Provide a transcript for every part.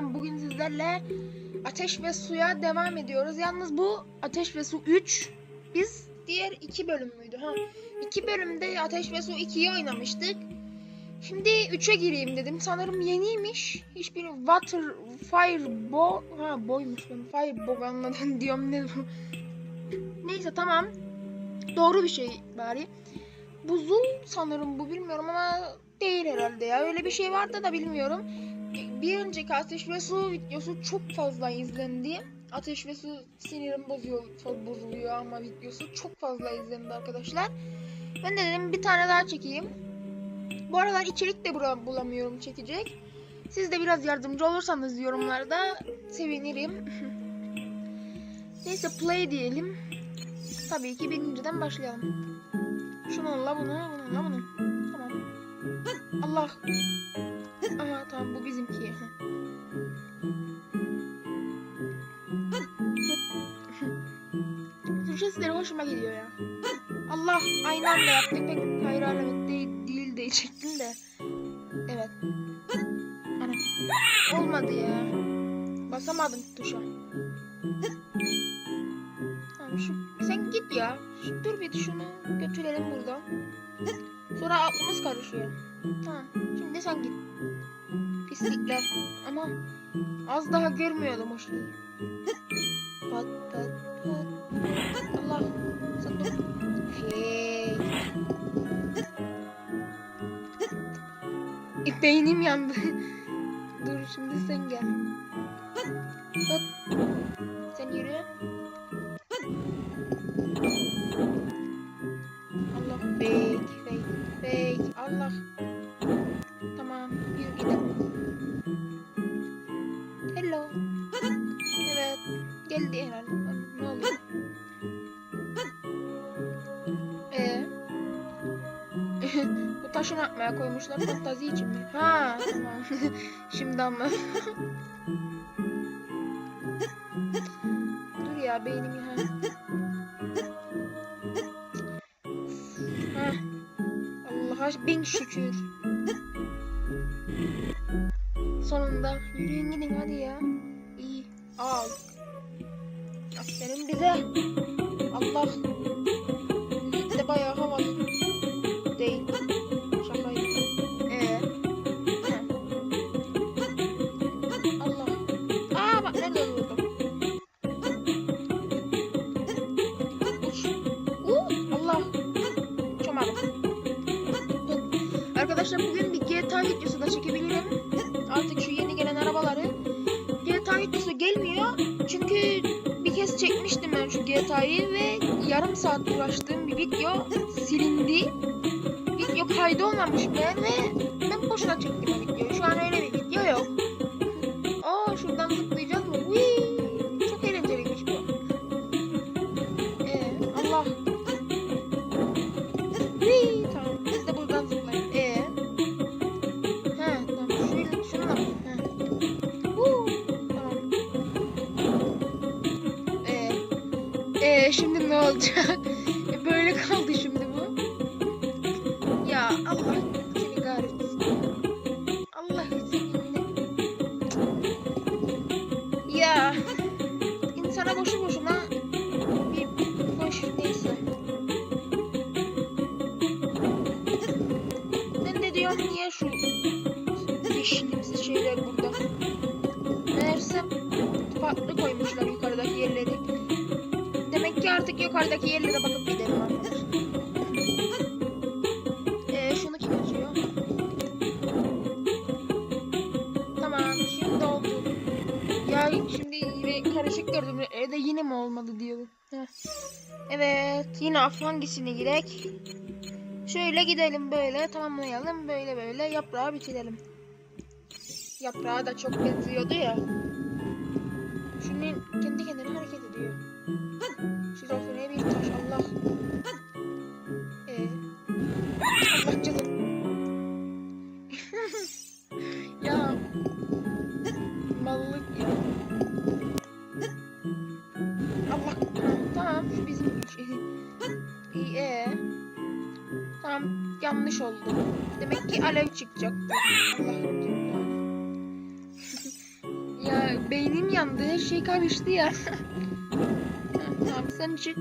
Tamam bugün sizlerle Ateş ve Su'ya devam ediyoruz. Yalnız bu Ateş ve Su 3. Biz diğer iki bölüm müydü? Ha. İki bölümde Ateş ve Su 2'yi oynamıştık. Şimdi 3'e gireyim dedim. Sanırım yeniymiş. Hiçbir Water Fire Bo ha boymuş ben Fire anladım diyorum ne. Neyse tamam. Doğru bir şey bari. Buzul sanırım bu bilmiyorum ama değil herhalde ya. Öyle bir şey vardı da bilmiyorum. Bir önceki Ateş ve Su videosu çok fazla izlendi. Ateş ve Su sinirim bozuyor, bozuluyor ama videosu çok fazla izlendi arkadaşlar. Ben de dedim bir tane daha çekeyim. Bu aralar içerik de bulamıyorum çekecek. Siz de biraz yardımcı olursanız yorumlarda sevinirim. Neyse play diyelim. Tabii ki birinciden başlayalım. Şununla bunu, bununla bunu. Tamam. Allah. Aha tamam bu bizimki. Şu sesleri hoşuma gidiyor ya. Allah aynı anda yaptık pek hayır alamet değil, değil diyecektim de. Evet. Ana. Olmadı ya. Basamadım tuşa. Tamam şu sen git ya. Şu, dur bir şunu götürelim burada. Sonra aklımız karışıyor. Tamam. Şimdi sen git. Pislikler. Ama az daha görmüyordum o şeyi. Pat pat pat. Allah. Sen dur. Hey. E, Beynim yandı. dur şimdi sen gel. Pat. Sen yürü. Yapmaya koymuşlar? Fantazi için mi? Ha tamam. Şimdi anladım. Dur ya beynim ya. Heh. Allah'a bin şükür. Sonunda yürüyün gidin hadi ya. İyi. Al. Aferin bize. Allah. Arkadaşlar bugün bir GTA videosu da çekebilirim. Artık şu yeni gelen arabaları. GTA videosu gelmiyor. Çünkü bir kez çekmiştim ben şu GTA'yı ve yarım saat uğraştığım bir video silindi. Video kaydı olmamış meğer ve ben boşuna çektim videoyu. Şu an öyle bir video yok. Ee şimdi ne olacak? E, Böyle kaldı şimdi yukarıdaki yerlere bakıp gidelim arkadaşlar. Ee, şunu kim açıyor? Tamam şimdi oldu. Ya şimdi yine karışık gördüm. Evde yine mi olmadı diyor. Heh. Evet yine hangisini girek? Şöyle gidelim böyle tamamlayalım böyle böyle yaprağı bitirelim. Yaprağı da çok benziyordu ya. Şunun kendi kendine yanlış oldu. Demek ki alev çıkacak. Ya beynim yandı. Her şey karıştı ya. tamam sen çık.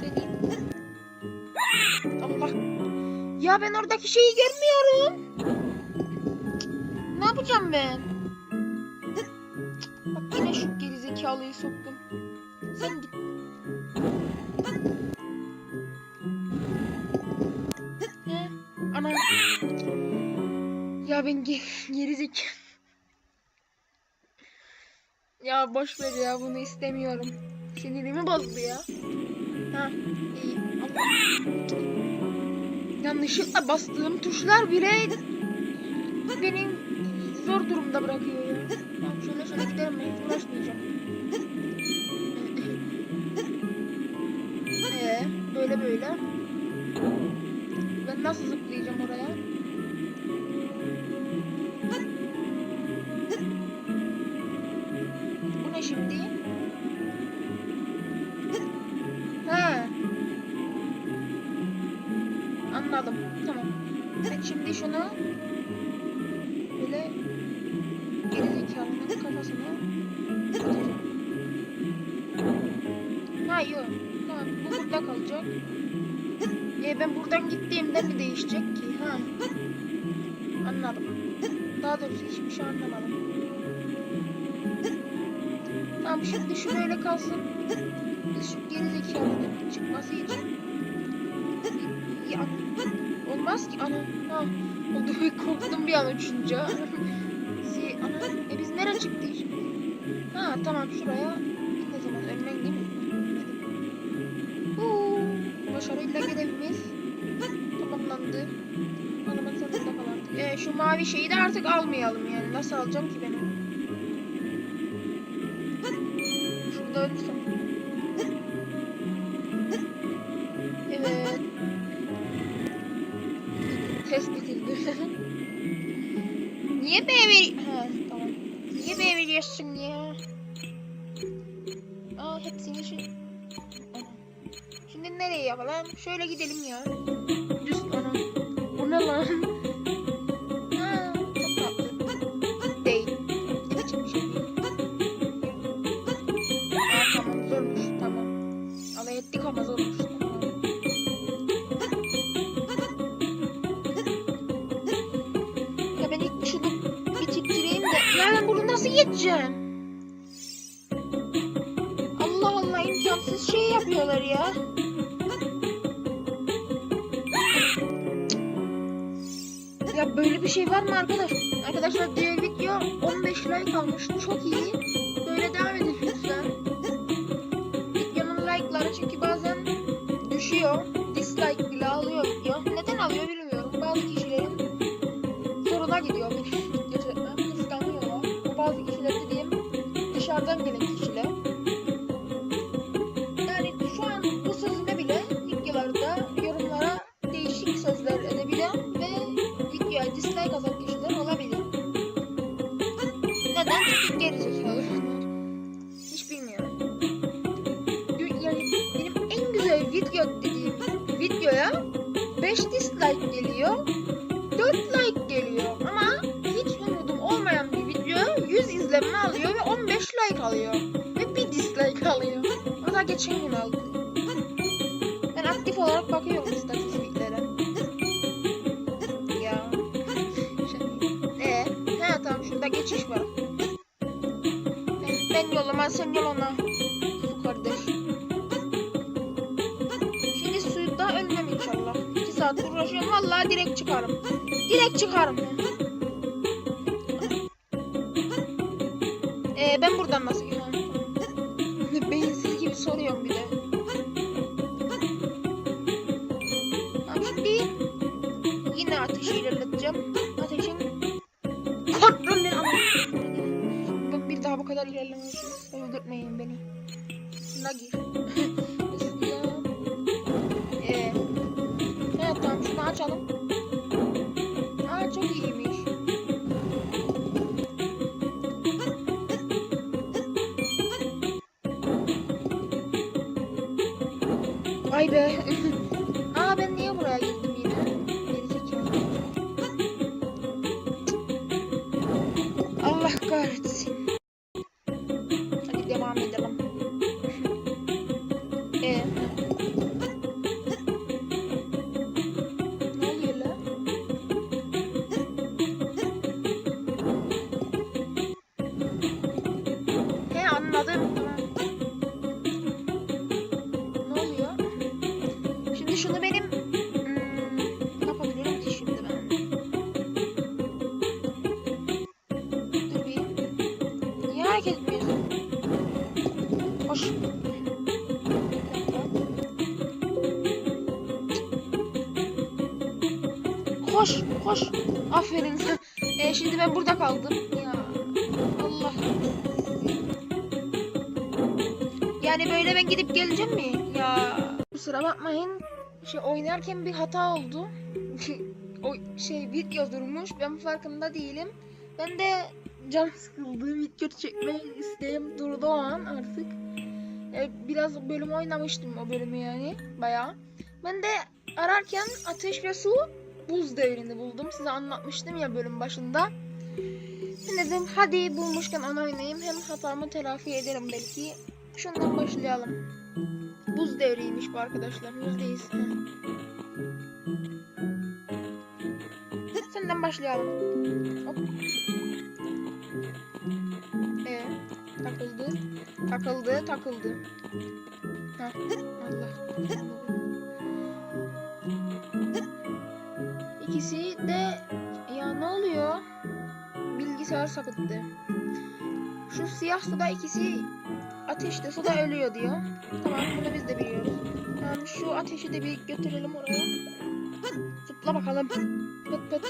Sen in. Allah. Ya ben oradaki şeyi görmüyorum. Ne yapacağım ben? Bak yine şu gerizekalıyı soktum. Sen git. Ana. Ya ben ge gerizek. Ya boş ver ya bunu istemiyorum. Sinirimi bozdu ya. Ha iyi. Yanlışlıkla bastığım tuşlar bile beni zor durumda bırakıyor ya. Tamam şöyle şöyle giderim ben uğraşmayacağım. Ee, böyle böyle. Nasıl zıplayacağım oraya? Bu ne şimdi? Ha. Anladım. Tamam. Şimdi şunu böyle gerizekalının kafasına atacağım. Ha yok. Tamam bu burada kalacak. E ben buradan gittiğimde mi değişecek ki? Ha. Anladım. Daha doğrusu hiçbir şey anlamadım. Tamam şimdi şu böyle kalsın. Biz şu gerizekalının çıkması için ya, olmaz ki ana. Ha, oldu korktum bir an uçunca. si, ana, e biz nereye çıktık? Ha tamam şuraya. Ne zaman ölmen değil mi? Başarıyla görevimiz tamamlandı. Alamak zorunda kalandık. E, şu mavi şeyi de artık almayalım yani. Nasıl alacağım ki ben onu? Şurada ölürsem. Evet. Test bitirdi. Niye B ver... Ha tamam. Niye B veriyorsun ya? Aa hepsini şu... Ana. Şimdi nereye yapalım? Şöyle gidelim ya. Düz ana. Bu ne lan? Ha, çok tatlı. Değil. Ne biçim bir şey? Aa tamam zormuş tamam. Alay ettik ama zormuş. Ya ben ilk şunu bitireyim de. Ya ben bunu nasıl geçeceğim? Böyle bir şey var mı arkadaş? Arkadaşlar diğer video 15 like almış. Çok iyi. Böyle devam edin Neden? Çünkü gerizekalı. Hiç bilmiyorum. Yani benim en güzel video dediğim videoya 5 dislike geliyor. 4 like geliyor ama hiç umudum olmayan bir video 100 izlenme alıyor ve 15 like alıyor. Ve bir dislike alıyor. O da geçen gün aldı. Saat uğraşıyorum vallahi direkt çıkarım. Direkt çıkarım. Ee, ben buradan nasıl Haydi. Aferin. e, şimdi ben burada kaldım. Ya Allah. Yani böyle ben gidip geleceğim mi? Ya kusura bakmayın. Şey oynarken bir hata oldu. o şey video durmuş. Ben farkında değilim. Ben de can sıkıldı. Video çekme isteğim durdu o an artık. E, biraz bölüm oynamıştım o bölümü yani bayağı. Ben de ararken ateş ve su buz devrini buldum. Size anlatmıştım ya bölüm başında. Dedim hadi bulmuşken onu oynayayım. Hem hatamı telafi ederim belki. Şundan başlayalım. Buz devriymiş bu arkadaşlar. Yüzdeyiz. Senden başlayalım. Hop. Ee, takıldı. Takıldı, takıldı. Heh, Allah. İkisi de ya ne oluyor? Bilgisayar sapıttı. Şu siyah suda ikisi ateşte suda ölüyor diyor. Tamam bunu biz de biliyoruz. Tamam şu ateşi de bir götürelim oraya. Zıpla bakalım. Pıt pıt.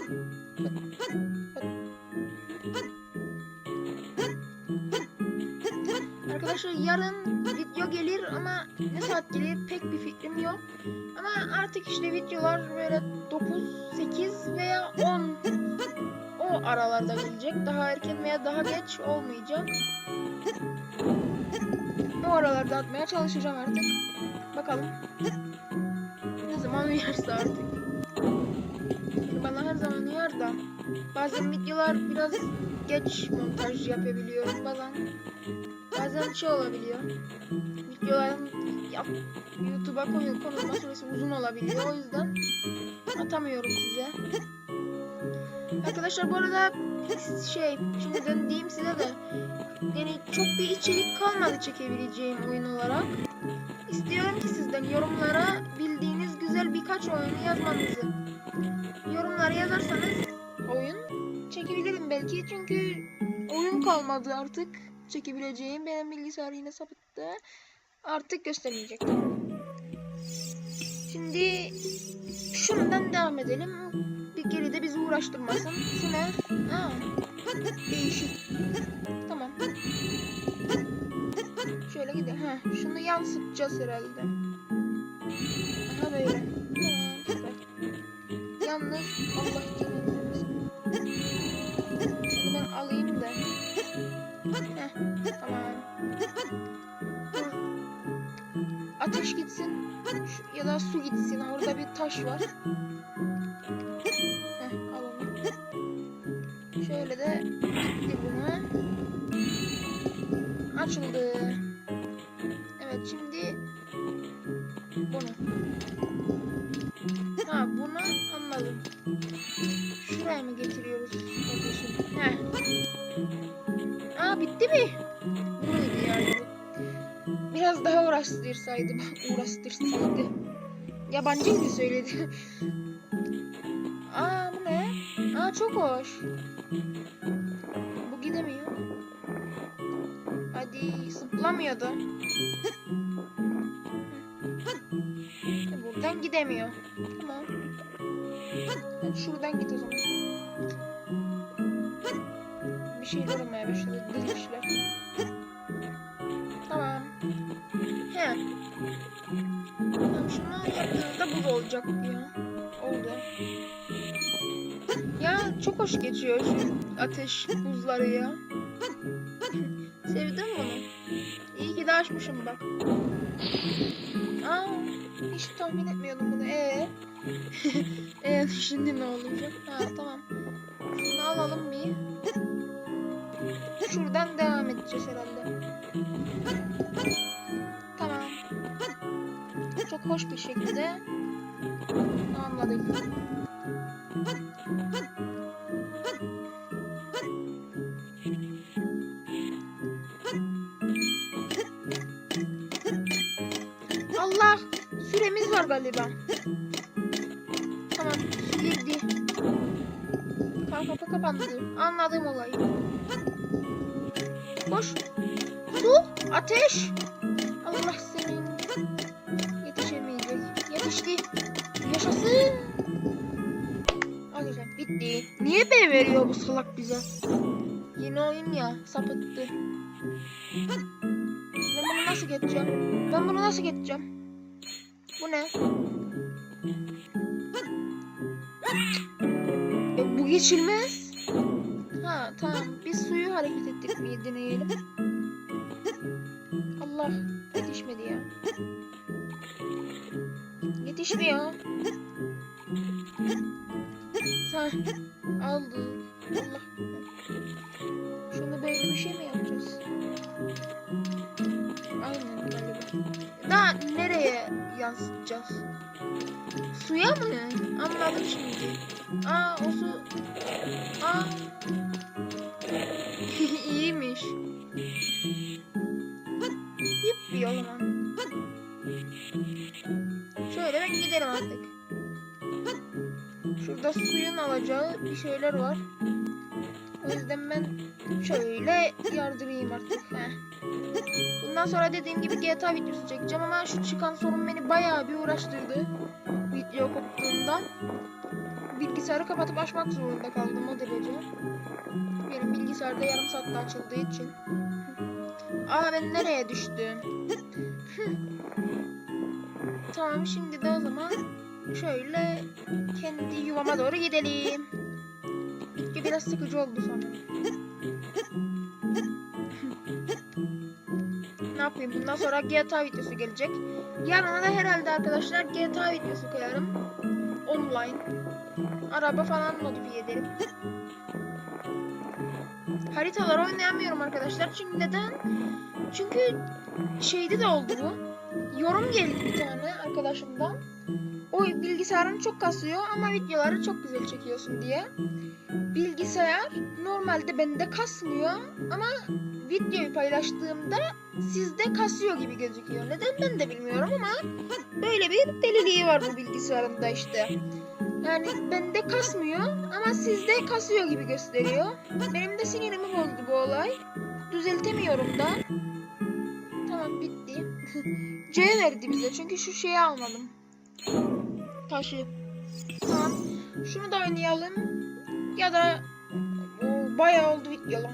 Pıt pıt. Arkadaşlar yarın video gelir ama ne saat gelir pek bir fikrim yok. Ama artık işte videolar böyle 9, 8 veya 10 o aralarda gelecek. Daha erken veya daha geç olmayacak. O aralarda atmaya çalışacağım artık. Bakalım. Ne zaman uyarsa artık. Bana her zaman uyar da. Bazen videolar biraz geç montaj yapabiliyorum. Bazen bazen şey olabiliyor. Videoların YouTube'a konulma süresi uzun olabiliyor. O yüzden atamıyorum size. Arkadaşlar bu arada şey şimdiden diyeyim size de yani çok bir içerik kalmadı çekebileceğim oyun olarak. İstiyorum ki sizden yorumlara bildiğiniz güzel birkaç oyunu yazmanızı. Yorumlara yazarsanız oyun çekebilirim belki çünkü oyun kalmadı artık çekebileceğim. Benim bilgisayar yine sapıttı. Artık göstermeyecek. Şimdi şundan devam edelim. Bir geride bizi uğraştırmasın. Şu ne? Aa, değişik. Tamam. Şöyle gidelim. Ha, şunu yansıtacağız herhalde. Aha böyle. Tamam. Yalnız Allah canını tamam. Ateş gitsin. Ya da su gitsin. Orada bir taş var. Buydu yani. Biraz daha uğraştırsaydı. Uğraştırsaydı. Yabancı gibi söyledi. Aa bu ne? Aa çok hoş. Bu gidemiyor. Hadi zıplamıyor da. E, Buradan gidemiyor. Tamam. Hadi şuradan git o zaman. Bir şeyler olmaya başladı. Tamam. He. Tamam şunu yaptığımda buz olacak ya. Oldu. Ya çok hoş geçiyor şu ateş buzları ya. Sevdim bunu. İyi ki de açmışım bak. Aa, hiç tahmin etmiyordum bunu. Ee, ee şimdi ne olacak? Ha tamam. Şunu alalım bir. Şuradan devam edeceğiz herhalde. Tamam. Çok hoş bir şekilde tamamladık. Allah! Süremiz var galiba. Ka- Kapı. Anladım olayı. Koş. Su, ateş. Allah senin. Yetişemeyecek. Yetişti. Yaşasın. Ay gitti. Niye B veriyor bu salak bize? Yeni oyun ya sapıttı. Ben bunu nasıl geçeceğim? Ben bunu nasıl geçeceğim? Bu ne? Geçilmez. Ha tamam. Biz suyu hareket ettik mi deneyelim. Allah yetişmedi ya. Yetişmiyor. Ha, aldı. Allah. Şunu böyle bir şey mi yapacağız? Aynen galiba. Daha nereye yansıtacağız? Suya mı? Anladım şimdi. Aa o su. Aa. İyiymiş. Yuppi o zaman. Şöyle ben giderim artık. Şurada suyun alacağı bir şeyler var. O yüzden ben şöyle yardırayım artık. Heh. Bundan sonra dediğim gibi GTA videosu çekeceğim ama şu çıkan sorun beni bayağı bir uğraştırdı. Video koptuğundan. Bilgisayarı kapatıp açmak zorunda kaldım o derece. Benim bilgisayarda yarım saatte açıldığı için. Aa ben nereye düştüm? tamam şimdi de o zaman şöyle kendi yuvama doğru gidelim. Video biraz sıkıcı oldu sanırım. ne yapayım bundan sonra GTA videosu gelecek. Yarına da herhalde arkadaşlar GTA videosu koyarım. Online. Araba falan modifiye ederim. Haritalar oynayamıyorum arkadaşlar. Çünkü neden? Çünkü şeyde de oldu bu. Yorum geldi bir tane arkadaşımdan. O bilgisayarın çok kasıyor ama videoları çok güzel çekiyorsun diye. Bilgisayar normalde bende kasmıyor ama videoyu paylaştığımda sizde kasıyor gibi gözüküyor. Neden ben de bilmiyorum ama böyle bir deliliği var bu bilgisayarımda işte. Yani bende kasmıyor ama sizde kasıyor gibi gösteriyor. Benim de sinirimi bozdu bu olay. Düzeltemiyorum da. Tamam bitti. C verdi bize çünkü şu şeyi almadım. Taşı. Tamam. Şunu da oynayalım. Ya da o, bayağı oldu video lan.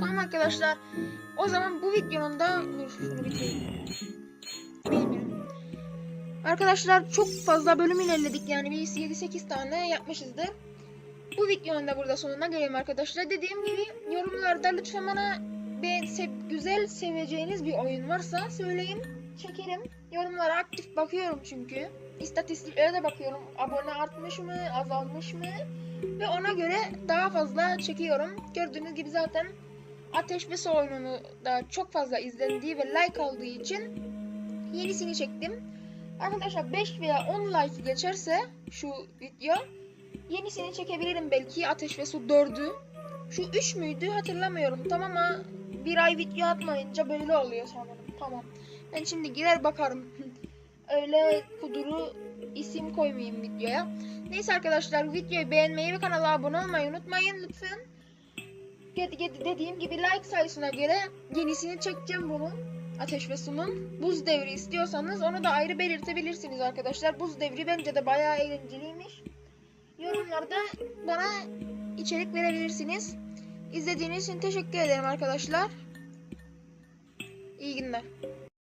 Tamam arkadaşlar. O zaman bu videonun da dur şunu bitireyim. Arkadaşlar çok fazla bölüm ilerledik yani biz 7-8 tane yapmışızdır. Bu videonun da burada sonuna gelelim arkadaşlar. Dediğim gibi yorumlarda lütfen bana ben sev- güzel seveceğiniz bir oyun varsa söyleyin. Çekerim. Yorumlara aktif bakıyorum çünkü. İstatistiklere de bakıyorum. Abone artmış mı, azalmış mı? Ve ona göre daha fazla çekiyorum. Gördüğünüz gibi zaten Ateş ve Su oyununu da çok fazla izlendiği ve like aldığı için yenisini çektim. Arkadaşlar 5 veya 10 like geçerse şu video yenisini çekebilirim belki Ateş ve Su 4'ü. Şu 3 müydü hatırlamıyorum. Tamam ama bir ay video atmayınca böyle oluyor sanırım. Tamam. Ben şimdi girer bakarım. Öyle kuduru isim koymayayım videoya. Neyse arkadaşlar videoyu beğenmeyi ve kanala abone olmayı unutmayın lütfen. Gedi- gedi- Dediğim gibi like sayısına göre yenisini çekeceğim bunun. Ateş ve Su'nun. Buz devri istiyorsanız onu da ayrı belirtebilirsiniz arkadaşlar. Buz devri bence de bayağı eğlenceliymiş. Yorumlarda bana içerik verebilirsiniz. İzlediğiniz için teşekkür ederim arkadaşlar. İyi günler.